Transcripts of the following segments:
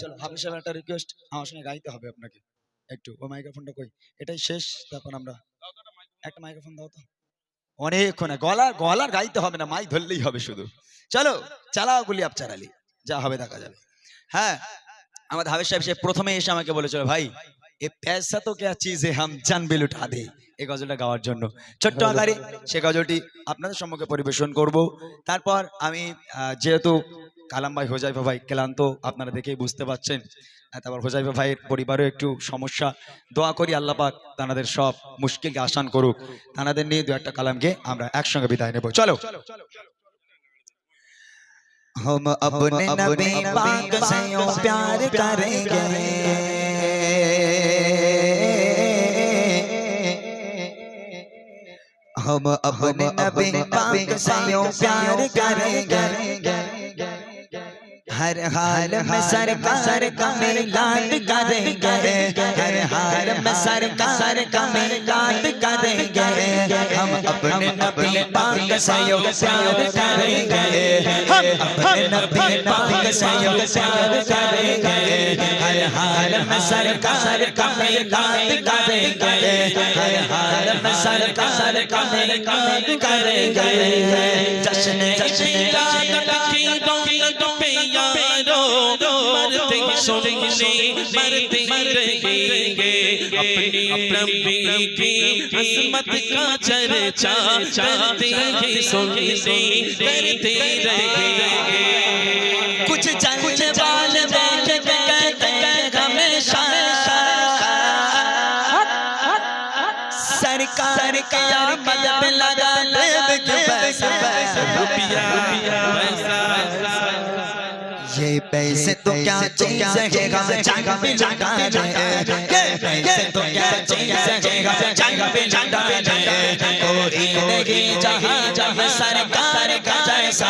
চলো, হাফিজ সাহেব একটা রিকোয়েস্ট আমার সঙ্গে গাইতে হবে আপনাকে। একটু, ও মাইক্রোফোনটা কই? এটাই শেষ, তারপর আমরা একটা মাইক্রোফোন দাও তো। অনেকক্ষণ, গলা গলার গাইতে হবে না, মাই ধরলেই হবে শুধু। চলো, চালাও গুলি আপ চালালি, যা হবে দেখা যাবে। হ্যাঁ আমাদের হাফিজ সাহেব সে প্রথমে এসে আমাকে বলেছিল, ভাই, এ পয়সা তো কেয়া চিজ হাম জানবে লুটা দে। এ গজলটা গাওয়ার জন্য। ছোট্ট আকারে সে গজলটি আপনাদের সম্মুখে পরিবেশন করব। তারপর আমি যেহেতু কালাম ভাই হোজাইফা ভাই ক্লান্ত আপনারা দেখেই বুঝতে পাচ্ছেন আহ, তারপর হোজাইফা ভাইয়ের পরিবারও একটু সমস্যা দোয়া করি আল্লাহ পাক তানাদের সব মুশকিলকে আসান করুক তানাদের নিয়ে দু একটা কালামকে আমরা একসঙ্গে বিদায় নেব চলো हम अपने नबी पाक से यूं प्यार करेंगे हम अपने नबी पाक से यूं प्यार करेंगे हर हाल में सरकार का मिलाद करेंगे हर हाल में सरकार का मिलाद करेंगे हम अपने नबी पाक से यूं प्यार करेंगे हम अपने नबी पाक से यूं प्यार करेंगे हर हाल में सरकार का मिलाद करेंगे हर हाल में सरकार का मिलाद करेंगे जश्न जश्न मिलाद की रौनक पे यारो मरते सुनने मरते रहेंगे। अपनी की अजमत का चर्चा करते ही सुनने करते रहेंगे। कुछ वाले बैठ कहते हमेशा। सरकार के लगा पैसे तो क्या चीज़ है हम जंग में दे ये पैसे तो क्या चीज़ है जंग में लगा दे कोई नहीं जहाँ जहाँ सरकार का जैसा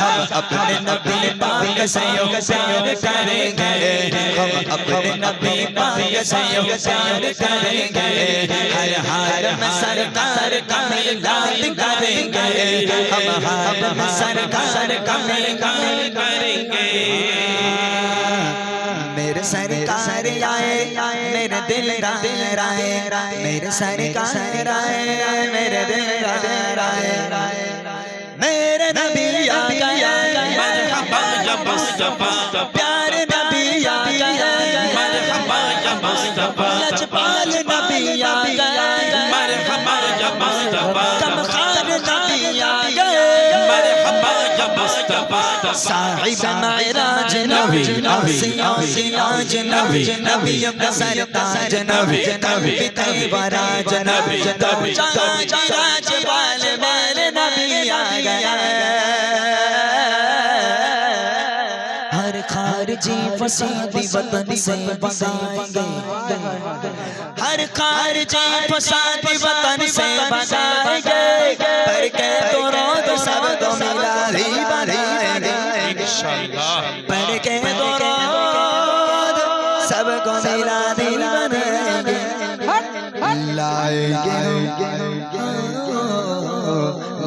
हम अपने नबी पाक से योग प्यार करेंगे हम अपने नबी पाक से योग प्यार करेंगे हर हाल में सरकार का मिलाद करेंगे हम हाल में सरकार का मिलाद करेंगे सरकार आए मेरे दिल राय मेरे सरकार आए मेरे दिल राय राय मेरे नबी आ गया मरहबा जब मुस्तफ़ा प्यार صاحب معراج نبی آسیا سیاج نبی نبی قصر تاج نبی قلب تیوراج نبی چاج راج بال مال نبی آگیا ہر خارجی فسادی وطن سے بسائیں گے ہر خارجی فسادی وطن سے بسائیں گے पर के तो रोद सबको मिला ही बनाएंगे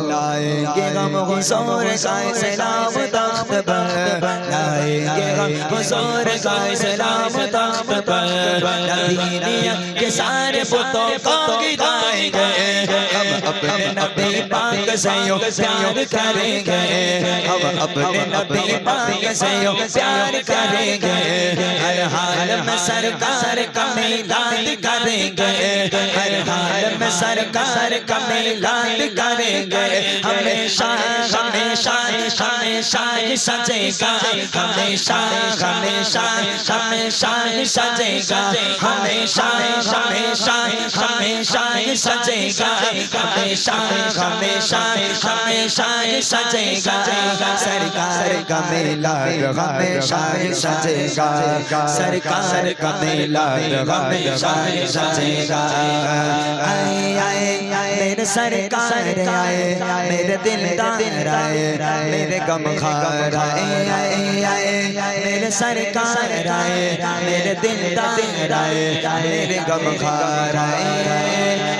लाएंगे हम हुजूर का सलाम तख्त पर लाएंगे हम हुजूर का सलाम तख्त पर नबीनिया के सारे बुतों को गिराएंगे हम अपने नबी पाक से यूं प्यार करेंगे हम अपने नबी पाक से यूं प्यार करेंगे हर हाल में सरकार का मिलाद करेंगे हर हाल में सरकार का मिलाद करेंगे हमेशा हमेशा हमेशा ही सजेगा हमेशा हमेशा हमेशा ही सजेगा हमेशा हमेशा हमेशा ही सजेगा हमेशा हमेशा हमेशा ही सजेगा सरकार का मेला हमेशा ही सजेगा सरकार का मेला हमेशा ही सजेगा आए आए मेरे सरकार आए मेरे दिलदार आए मेरे गम खार आए आए आए मेरे सरकार आए मेरे दिलदार आए मेरे गम खार आए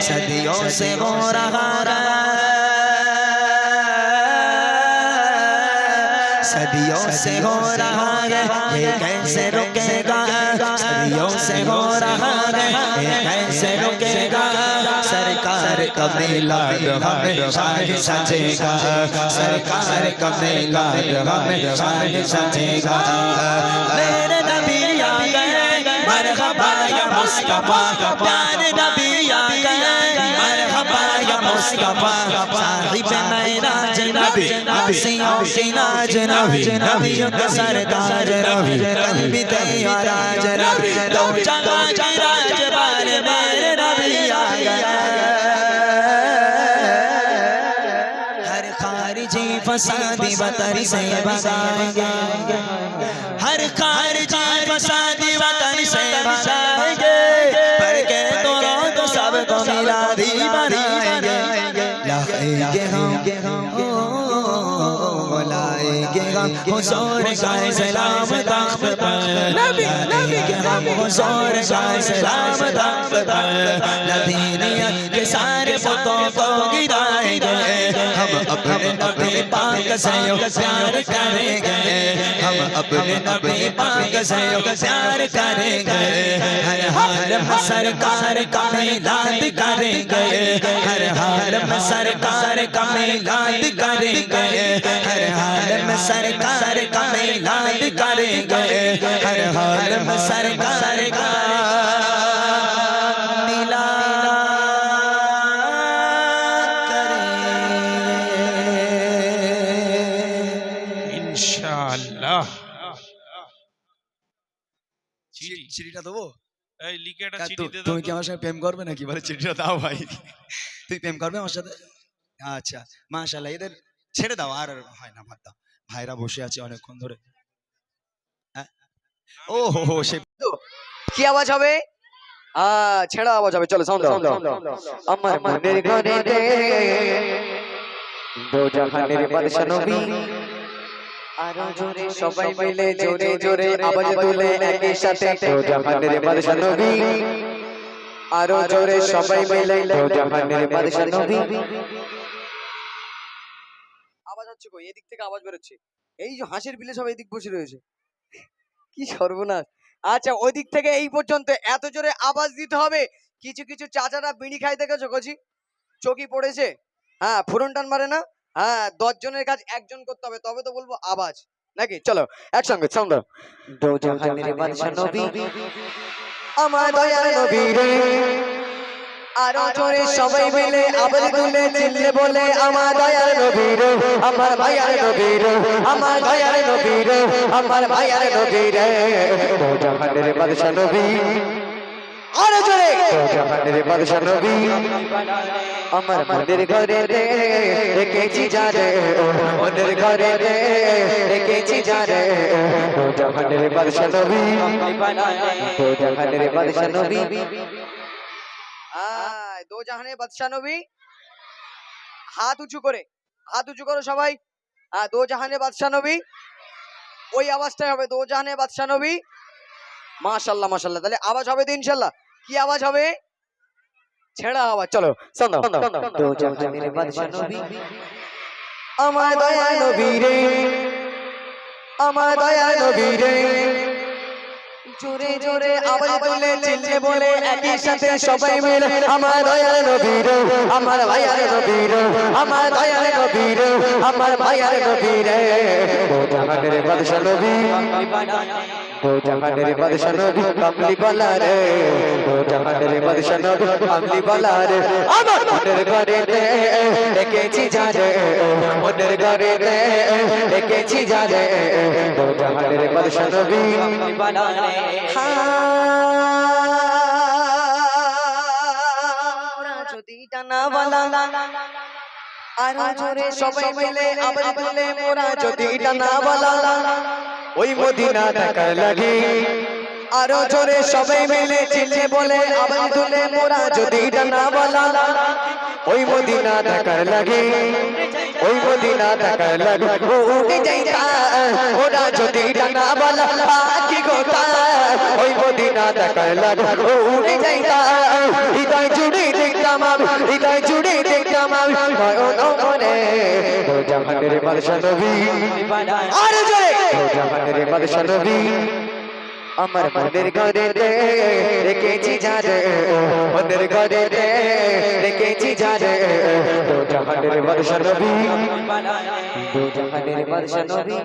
सदियों से हो रहा सदियों से हो रहा है ये कैसे रुकेगा सदियों से हो रहा है ये कैसे रुकेगा सरकार का मिलाद हमेशा ही सजेगा सरकार का मिलाद हमेशा ही सजेगा मेरे नबी आ गए मरहबा या मुस्तफा प्यारे नबी आ गए मरहबा या मुस्तफा साहिब महराज नबी आसियों की नाज नबी नबियों का सरदार नबी कल्बी तैयाराज नबी दो जगह की राज बार मेरे नबी आ गए हर खारिजी फसादी वतन से भगाएंगे हर खारिजी फसादी वतन से भगाएंगे حضور کا سلام تخت پر نبی نبی کے ہم حضور کا سلام تخت پر لدینیت کے سارے بتوں کو گرائے گئے हम अपने नबी पाक से यो प्यार करेंगे हम अपने नबी पाक से यो प्यार करेंगे हर हाल में सरकार का मिलाद करेंगे हर हाल में सरकार का मिलाद करेंगे हर हाल में सरकार का मिलाद करेंगे हर हाल में सरकार का চিঠিটা দেবো? এই লিখে একটা চিঠি দে তুমি কি আমার সাথে প্রেম করবে নাকি? বলে চিঠিটা দাও ভাই। তুই প্রেম করবে আমার সাথে? আচ্ছা মাশাল্লাহ এদের ছেড়ে দাও আর হয় না বাদ দাও। ভাইরা বসে আছে অনেকক্ষণ ধরে? ও হো হো সে কি আওয়াজ হবে? আ ছেড়া আওয়াজ হবে চলো সাউন্ড দাও। আমার মনের ঘরে রে দো জাহানের বাদশা নবী আরও জোরে সবাই মিলে জোরে জোরে আওয়াজ তুলে একই সাথে দো জাহানের বাদশা নবী। আরও জোরে সবাই মিলে দো জাহানের বাদশা নবী। আওয়াজ হচ্ছে কই? এদিক থেকে আওয়াজ বেরোচ্ছে। এই যে হাঁসের বিলে সব এদিক বসে রয়েছে। কি সর্বনাশ। আচ্ছা ওই দিক থেকে এই পর্যন্ত এত জোরে আওয়াজ দিতে হবে। কিছু কিছু চাচারা বিড়ি খাই দেখেছ কচি? চকি পড়েছে। হ্যাঁ ফুরন টান মারে না? হ্যাঁ দশ জনের কাজ একজন করতে হবে তবে তো বলব আওয়াজ। নাকি? চলো একসঙ্গে আমার দয়ার নবী। রে। আরও জোরে সবাই মিলে আবার তুলে চিল্লে বলে আমার দয়ার নবী রে আমার ভাইয়ার নবী রে আমার আমার ভাইয়ার নবী রে। ও জাহানের বাদশা নবী। আরও জোরে। ও বাদশা নবী আমার মনের ঘরে রে রেখেছি মনের ঘরে রে রেখেছি বাদশা নবী বাদশা নবী। দো জাহানের বাদশা নবী। হাত উঁচু করে হাত উঁচু করো সবাই। হ্যাঁ দো জাহানের বাদশা নবী। ওই আওয়াজটাই হবে দো জাহানের বাদশা নবী। মাশাল্লাহ মাশাল্লাহ তাহলে আওয়াজ হবে তো ইনশাল্লাহ। কি আওয়াজ হবে? ছেড়া আওয়াজ। চলো আমার দয়া নবী রে। আমার দয়া নবী রে। জোরে জোরে আওয়াজ চিল্লে বলে একই সাথে সবাই মিলে, আমার দয়ার নবী রে, আমার ভাইয়ার নবী রে, আমার দয়ার নবী রে, আমার ভাইয়ার নবী রে। ও জাহানের বাদশা নবী। ও জাহানের বাদশা নবী, কামলি বালা রে ও জাহানের বাদশা নবী, কামলি বালা রে আমার মনের ঘরে দেখেছি যা রে মনের যদি আরও জোরে সবাই মিলে আবার বলে মোরা যদি ডানাওয়ালা। ওই মদিনা দেখার লাগে আরও জোরে সবাই মিলে চিল্লে বলে আবার তুলে মোরা যদি ডানাওয়ালা ওই মদিনা দেখার লাগে ওই মদিনা ও উড়ে যাইতা ওরা যদি ডানাওয়ালা পাখি গোতা ওই মদিনা ও উড়ে যাইতা হৃদয় জুড়ে দেখতাম আমি হৃদয় জুড়ে দেখতাম আমার নয়ন মনে। দো জাহানের বাদশা নবী আরে জোরে। দো জাহানের বাদশা নবী আমার মনের ঘরেতে রেখেছি যারে মনের ঘরেতে রেখেছি যারে দো জাহানের বাদশা নবী। দো জাহানের বাদশা নবী।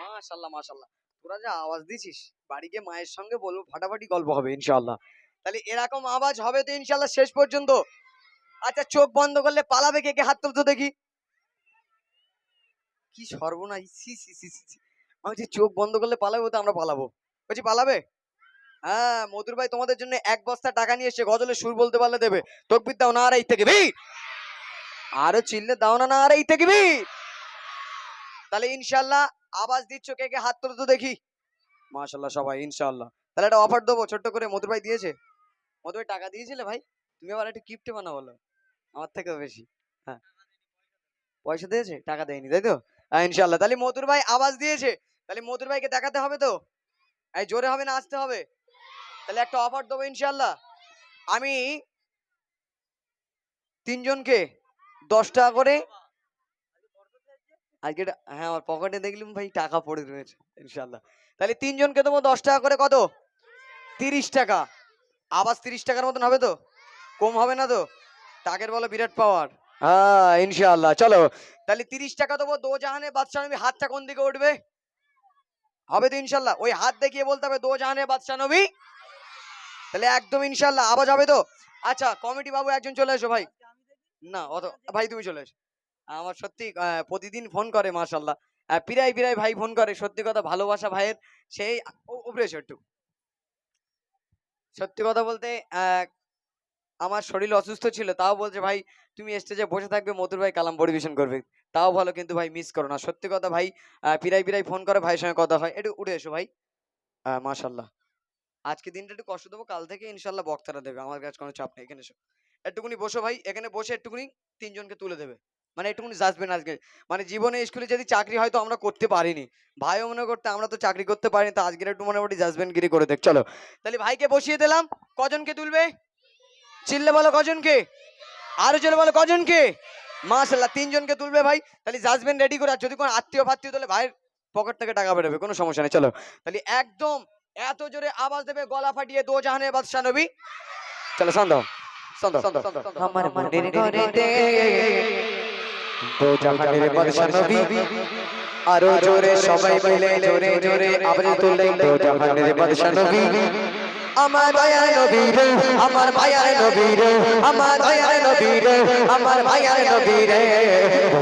মাশাল্লাহ মাশাল্লাহ তোরা যা আওয়াজ দিছিস বাড়ি গিয়ে মায়ের সঙ্গে বলব ফাটাফাটি গল্প হবে ইনশাআল্লাহ। তাহলে এরকম আওয়াজ হবে তো ইনশাআল্লাহ শেষ পর্যন্ত। আচ্ছা চোখ বন্ধ করলে পালাবে কে কে হাত তুলতো দেখি। কি সর্বনাশ সি সি সি সি। আমি বলছি চোখ বন্ধ করলে পালাবে তো আমরা পালাবো। বলছি পালাবে? হ্যাঁ মধুর ভাই তোমাদের জন্য এক বস্তা টাকা নিয়ে এসে গজলের সুর বলতে পারলে দেবে। তকবির দাও না আর এই থেকে ভিড় আরও চিল্লে দাও না আর এই থেকে তাহলে ইনশাল্লাহ আওয়াজ দিচ্ছ কে কে? হাত তুলে তো দেখি। মাশাল্লাহ সবাই ইনশাল্লাহ তাহলে একটা অফার দেবো ছোট্ট করে। মধুর ভাই দিয়েছে? মধুর ভাই টাকা দিয়েছিলে ভাই? তুমি আবার একটা গিফট বানা বলো। আমার থেকেও বেশি। হ্যাঁ। পয়সা দিয়েছে? টাকা দেয়নি তাই তো? হ্যাঁ, ইনশাল্লাহ তাহলে মধুর ভাই আওয়াজ দিয়েছে। তাহলে মধুর ভাইকে দেখাতে হবে তো? এই জোরে হবে না আসতে হবে? তাহলে একটা অফার দেবো ইনশাল্লাহ আমি তিনজনকে দশ টাকা করে। আজকে হ্যাঁ আমার পকেটে দেখলাম ভাই টাকা পড়ে রয়েছে ইনশাল্লাহ তাহলে তিনজনকে দেবো দশ টাকা করে, কত? তিরিশ টাকা। আবাস তিরিশ টাকার মতন হবে তো? কম হবে না তো? টাকের বলো বিরাট পাওয়ার। হ্যাঁ ইনশাল্লাহ চলো। তাহলে তিরিশ টাকা দেবো দো জাহানে, বাদশাহ নবী, হাতটা কোন দিকে উঠবে? হবে তো ইনশাল্লাহ ওই হাত দেখিয়ে বলতে হবে দো জাহানে, বাদশাহ নবী। তাহলে একদম ইনশাল্লাহ আওয়াজ হবে তো? আচ্ছা কমিটি বাবু একজন চলে এসো ভাই। না অত ভাই তুমি চলে এসো। আমার সত্যি প্রতিদিন ফোন করে মাশাল্লাহ আহ, পিরাই পিরাই ভাই ফোন করে সত্যি কথা ভালোবাসা ভাইয়ের সেই উপরে একটু। সত্যি কথা বলতে আহ, আমার শরীর অসুস্থ ছিল তাও বলছে ভাই তুমি স্টেজে বসে থাকবে মধুর ভাই কালাম পরিবেশন করবে। তাও ভালো কিন্তু ভাই মিস করো না। সত্যি কথা ভাই পিরাই পিরাই ফোন করে ভাইয়ের সঙ্গে কথা হয়। একটু উঠে এসো ভাই। মাশাল্লাহ আজকে দিনটা একটু কষ্ট দেবো, কাল থেকে ইনশাল্লাহ বক্তারা দেবে। আমার কাছে কোনো চাপ নেই, এখানে এসো। একটুকুনি বসো ভাই, এখানে বসে একটুকুনি তিনজনকে তুলে দেবে। মানে একটুকুনি জাজবেন আজকে। মানে জীবনে স্কুলে যদি চাকরি হয়তো আমরা করতে পারিনি। ভাইও মনে করতে আমরা তো চাকরি করতে পারিনি, তো আজকের একটু মোটামুটি গিরি করে দেখ, চলো। তাহলে ভাইকে বসিয়ে দিলাম। কজনকে তুলবে? চিল্লে বলো কজনকে? আরও চলে বলো কজনকে? মাশাল্লাহ তিনজনকে তুলবে ভাই। তাহলে জাজমেন্ট রেডি করে, আর যদি কোনো আত্মীয় ফাত্মীয়, তাহলে ভাইয়ের পকেট থেকে টাকা বেরোবে, কোনো সমস্যা নেই, চলো। তাহলে একদম এত জোরে আওয়াজ দেবে গলা ফাটিয়ে দো জাহানের বাদশাহ নবী। চলো সন্দেহ আমার মনের ঘরেতে দো জাহানের বাদশা নবী। আরও জোরে সবাই মিলে জোরে জোরে আওয়াজ তুললে দো জাহানের বাদশা নবী। আমার দয়ার নবী রে আমার মায়ার নবী রে আমার দয়ার নবী রে আমার মায়ার নবী রে। দো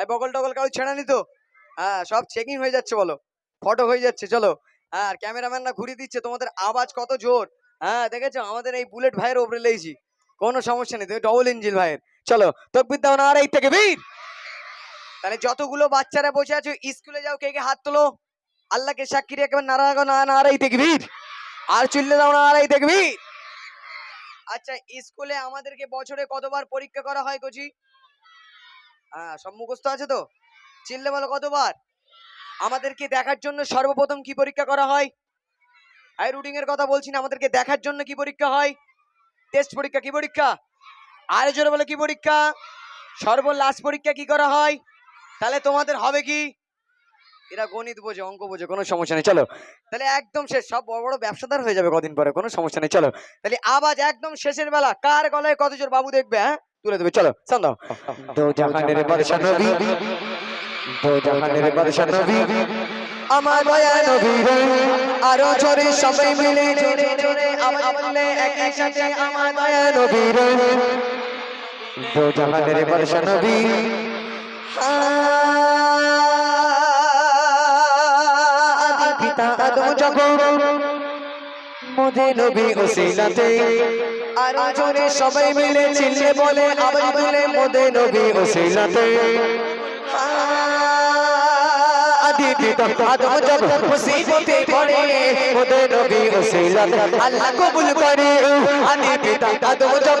এই বগল টগল কাউ ছেড়ে নিত হ্যাঁ সব চেকিং হয়ে যাচ্ছে বলো। ফটো হয়ে যাচ্ছে, চলো। আর ক্যামেরাম্যানরা ঘুরিয়ে দিচ্ছে, তোমাদের আওয়াজ কত জোর? হ্যাঁ দেখেছ? আমাদের এই বুলেট ভাইয়ের ওপরে লেগেছি। কোনো সমস্যা নেই ডবল ইঞ্জিন ভাইয়ের। চলো, তকবির দাও না, আর এই থেকে বীর! তাহলে যতগুলো বাচ্চারা বসে আছো, স্কুলে যাও, কে কে হাত তোলো। আল্লাহকে সাক্ষী রেখে নারা না না আর এই থেকে বীর! আর চুললে দাও না, আর এই থেকে বীর! আচ্ছা স্কুলে আমাদেরকে বছরে কতবার পরীক্ষা করা হয়, কোচি? হ্যাঁ সব আছে তো? চিল্লে বলো কতবার? আমাদেরকে দেখার জন্য সর্বপ্রথম কি পরীক্ষা করা হয়? আই রুটিং এর কথা বলছি না, আমাদেরকে দেখার জন্য কি পরীক্ষা হয়? টেস্ট পরীক্ষা কি পরীক্ষা? আরে জোরে বলে কি পরীক্ষা? সর্ব লাস্ট পরীক্ষা কি করা হয়? তাহলে তোমাদের হবে কি? এরা গণিত বোঝে, অঙ্ক বোঝে, কোনো সমস্যা নেই, চলো। তাহলে একদম শেষ, সব বড় বড় ব্যবসাদার হয়ে যাবে কদিন পরে, কোনো সমস্যা নেই, চলো। তাহলে আওয়াজ একদম শেষের বেলা, কার গলায় কত জোর বাবু দেখবে হ্যাঁ? তুলে দেবে চলো সান দাও। দো জাহানের বাদশা নবী। দো জাহানের বাদশা নবী। আমার দয়া নবী রে। আরও জোরে সবাই মিলে জোরে জোরে আওয়াজ করলে একই সাথে আমার দয়া নবী রে। দো জাহানের বাদশা নবী। আদি পিতা আদম জগৎ। মোদে নবী ওসিলাতে। আরও সবাই মিলে চিল্লে বলে, আবার বলে, মোদে নবী ওসিলাতে। আদম জব মুসিবতে পড়ে, মোদে নবী ওসিলাতে। আল্লাহ কবুল করে, আদি পিতা আদম জব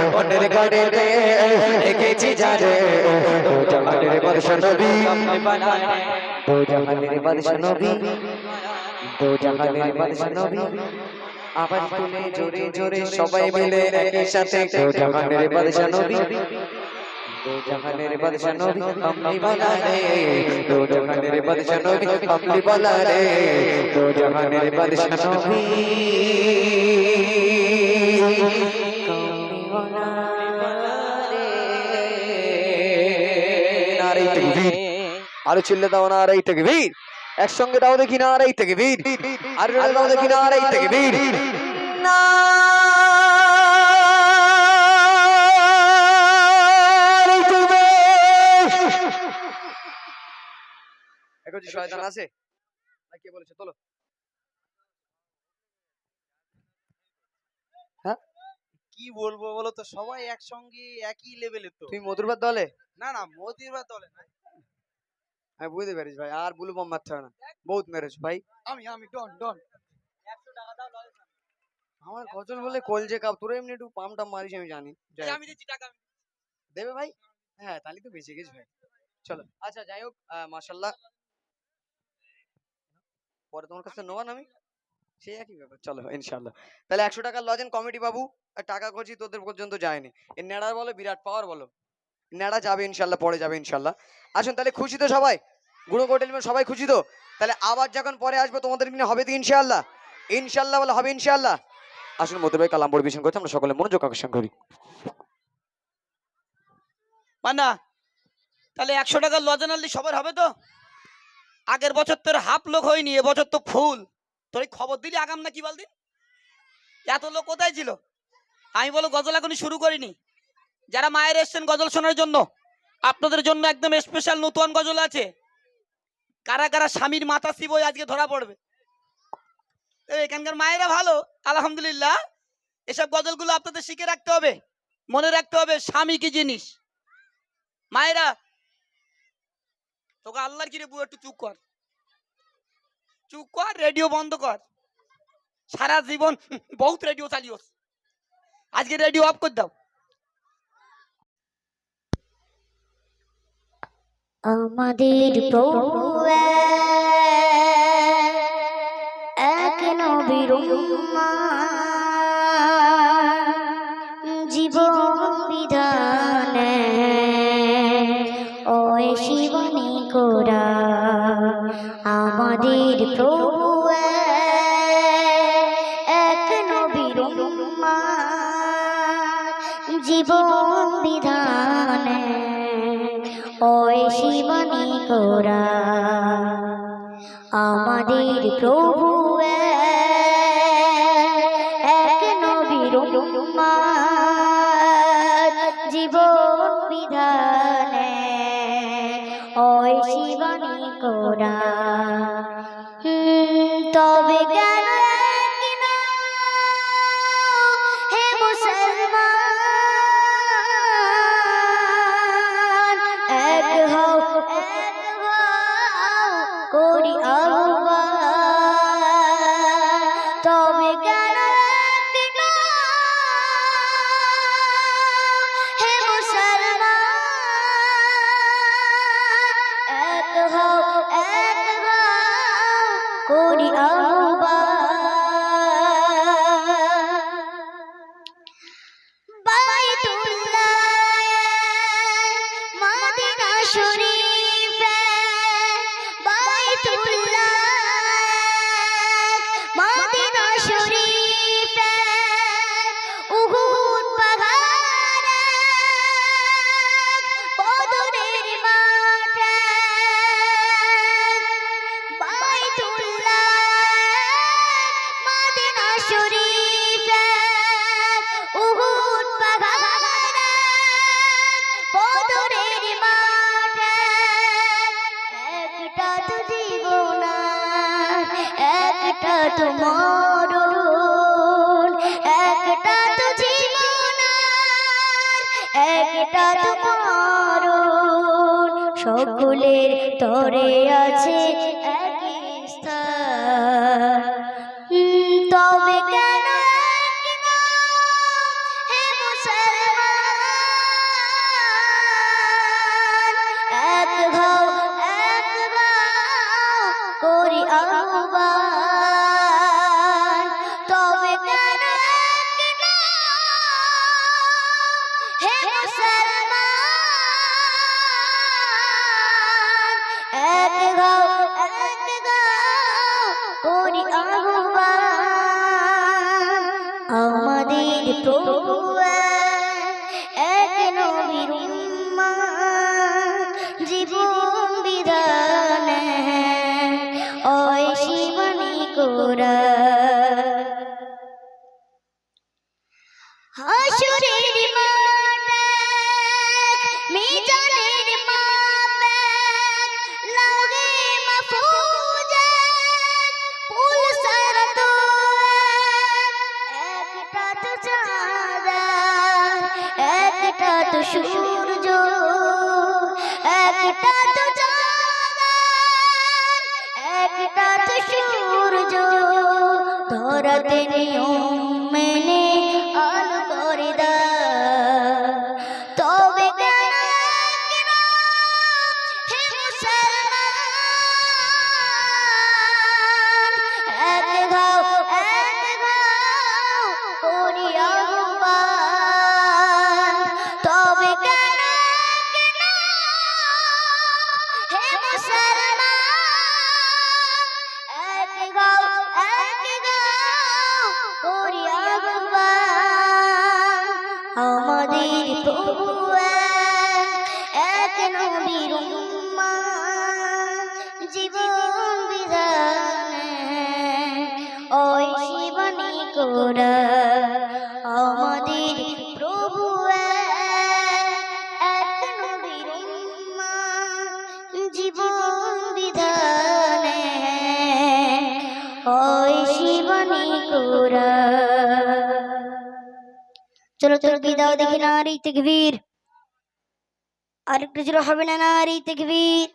মনের করে রে একেছি যারে ও জাহানের বাদশা নবী। ও জাহানের বাদশা নবী। ও জাহানের বাদশা নবী। আবার তুলে জোরে জোরে সবাই মিলে একই সাথে। ও জাহানের বাদশা নবী কামলি বালা রে দো জাহানের বাদশা নবী। আরও চিল্লে দাও না আর এই তাকবীর একসঙ্গে দাও দেখি না আর এই তাকবীর আর জোরে দাও দেখি না আর এই তাকবীর এখন শয়তান আছে। না কে বলেছে তোলো। কি বলব বলো তো সবাই একসঙ্গে একই লেভেলের তো। তুমি মধুরবাদ দলে? না না মোদির বা দলে না। আমি বুঝতে পেরেছি ভাই। আর বুলু বম মারতে হবে না। বহুত মেরেছ ভাই। আমি আমি ডন ডন আমার গজল বলে কলজে কাপ তোরা এমনি একটু পাম টাম মারিস আমি জানি। আমি দিচ্ছি টাকা দেবে ভাই? হ্যাঁ তাহলে তো বেঁচে গেছি ভাই। চলো। আচ্ছা যাই হোক মাসাল্লাহ পরে তোমার কাছে নেওয়ান আমি? সেই একই ব্যাপার। চলো ইনশাল্লাহ তাহলে একশো টাকার লজেন কমিটি বাবু আর টাকা করছি তোদের পর্যন্ত যায়নি। এ নেড়া বলো বিরাট পাওয়ার বলো। নেড়া যাবে ইনশাল্লাহ পরে যাবে ইনশাল্লাহ আসুন তাহলে খুশি তো সবাই? গুঁড়ো কোটেল সবাই খুশি তো? তাহলে আবার যখন পরে আসব, তোমাদের কিনে হবে তো ইনশাল্লাহ ইনশাল্লাহ বলে হবে ইনশাল্লাহ আসুন মধ্যে ভাই কালাম পরিবেশন করতে আমরা সকলে মনোযোগ আকর্ষণ করি। মানা তাহলে একশো টাকার লজেন আনলি সবার হবে তো? আগের বছর তোর হাফ লোক হয়নি এবছর তো ফুল। তোর খবর দিলি আগাম না কি বলদিন? এত লোক কোথায় ছিল? আমি বলো গজল এখনই শুরু করিনি। যারা মায়ের এসছেন গজল শোনার জন্য, আপনাদের জন্য একদম স্পেশাল নতুন গজল আছে। কারা কারা স্বামীর মাথা শিবই আজকে ধরা পড়বে? এখানকার মায়েরা ভালো, আলহামদুলিল্লাহ। এসব গজলগুলো আপনাদের শিখে রাখতে হবে, মনে রাখতে হবে স্বামী কি জিনিস। মায়েরা, তোকে আল্লাহর কিরে বউ, একটু চুপ কর। চুপ কর রেডিও বন্ধ কর। সারা জীবন বহুত রেডিও চালিয়েছ আজকে রেডিও অফ করে দাও। আমাদের প্রভু এক জীবন বিধানে ওই শিবনী কোরা আমাদের প্রভু ওই শিবনী কোরা আমাদের প্রভু একটা তো একটা তো জীবন একটা সকলের তরে আছে তো সূর্য একটা তো একটা তো সূর্য ধরতে নিয়ম তবুয়া এক নবীর দিয়ে দাও দেখি নারী তেকবীর আর কিছু হবে না নারী তেকবীর